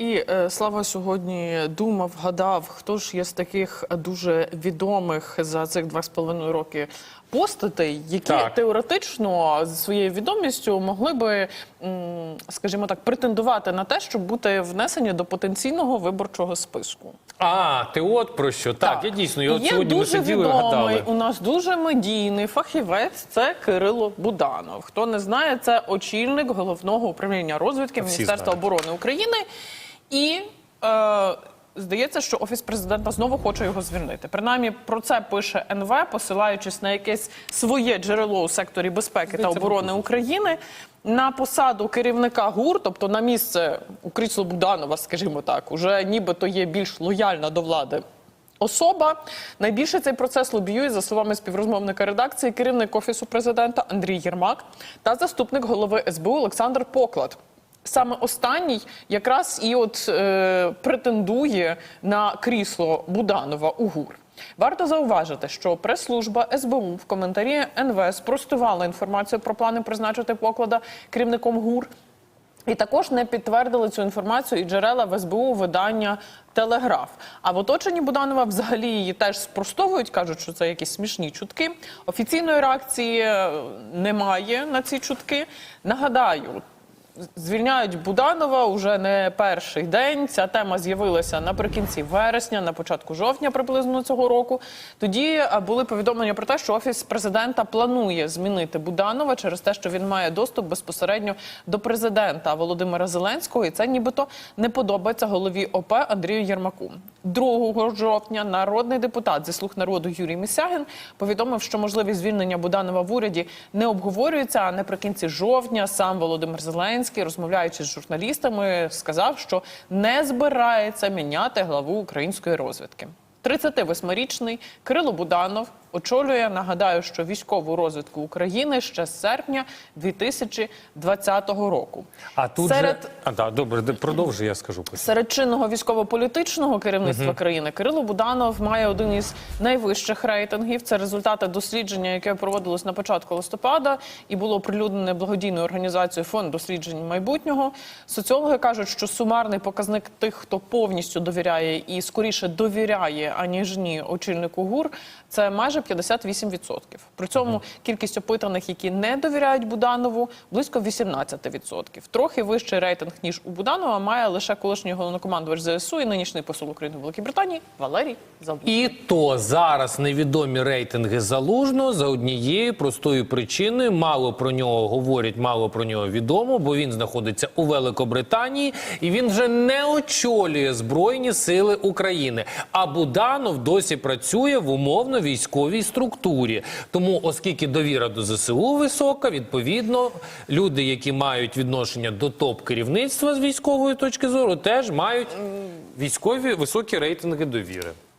І е, Слава сьогодні думав, гадав, хто ж є з таких дуже відомих за цих два з половиною роки постатей, які Так. теоретично з своєю відомістю могли би, скажімо так, претендувати на те, щоб бути внесені до потенційного виборчого списку. А, ти от про що? Так, я дійсно. Я от Є сьогодні ми дуже сиділи відомий, гадали. у нас дуже медійний фахівець. Це Кирило Буданов. Хто не знає, це очільник головного управління розвідки Всі Міністерства знають. оборони України. І е, здається, що офіс президента знову хоче його звільнити. Принаймні про це пише НВ, посилаючись на якесь своє джерело у секторі безпеки та оборони України. На посаду керівника ГУР, тобто на місце у крісло Буданова, скажімо так, уже нібито є більш лояльна до влади особа. Найбільше цей процес лобіює, за словами співрозмовника редакції, керівник офісу президента Андрій Єрмак та заступник голови СБУ Олександр Поклад. Саме останній якраз і от е, претендує на крісло Буданова у ГУР. Варто зауважити, що прес-служба СБУ в коментарі НВ спростувала інформацію про плани призначити поклада керівником ГУР. І також не підтвердили цю інформацію і джерела в СБУ видання Телеграф. А в оточенні Буданова взагалі її теж спростовують, кажуть, що це якісь смішні чутки. Офіційної реакції е, немає на ці чутки. Нагадаю. Звільняють Буданова уже не перший день. Ця тема з'явилася наприкінці вересня, на початку жовтня, приблизно цього року. Тоді е, були повідомлення про те, що офіс президента планує змінити Буданова через те, що він має доступ безпосередньо до президента Володимира Зеленського, і це нібито не подобається голові ОП Андрію Єрмаку. 2 жовтня народний депутат зі слуг народу Юрій Місягін повідомив, що можливість звільнення Буданова в уряді не обговорюється. А наприкінці жовтня сам Володимир Зеленський, розмовляючи з журналістами, сказав, що не збирається міняти главу української розвідки. 38-річний Кирило Буданов очолює, нагадаю, що військову розвідку України ще з серпня 2020 року. А тут серед же... А, да, добре, продовжуй, я скажу. потім. Серед чинного військово-політичного керівництва країни Кирило Буданов має один із найвищих рейтингів. Це результати дослідження, яке проводилось на початку листопада і було оприлюднене благодійною організацією Фонд досліджень майбутнього. Соціологи кажуть, що сумарний показник тих, хто повністю довіряє і скоріше довіряє, аніж ні, очільнику ГУР, це майже 58%. При цьому кількість опитаних, які не довіряють Буданову, близько 18%. Трохи вищий рейтинг ніж у Буданова має лише колишній головнокомандувач ЗСУ і нинішній посол України в Великій Британії Валерій Залужний. І то зараз невідомі рейтинги залужно за однією простою причиною. Мало про нього говорять, мало про нього відомо, бо він знаходиться у Великобританії і він вже не очолює Збройні Сили України. А Буданов досі працює в умовно військовій структурі. Тому, оскільки довіра до ЗСУ висока, відповідно, люди, які мають відношення до топ керівництва з військової точки зору, теж мають військові високі рейтинги довіри.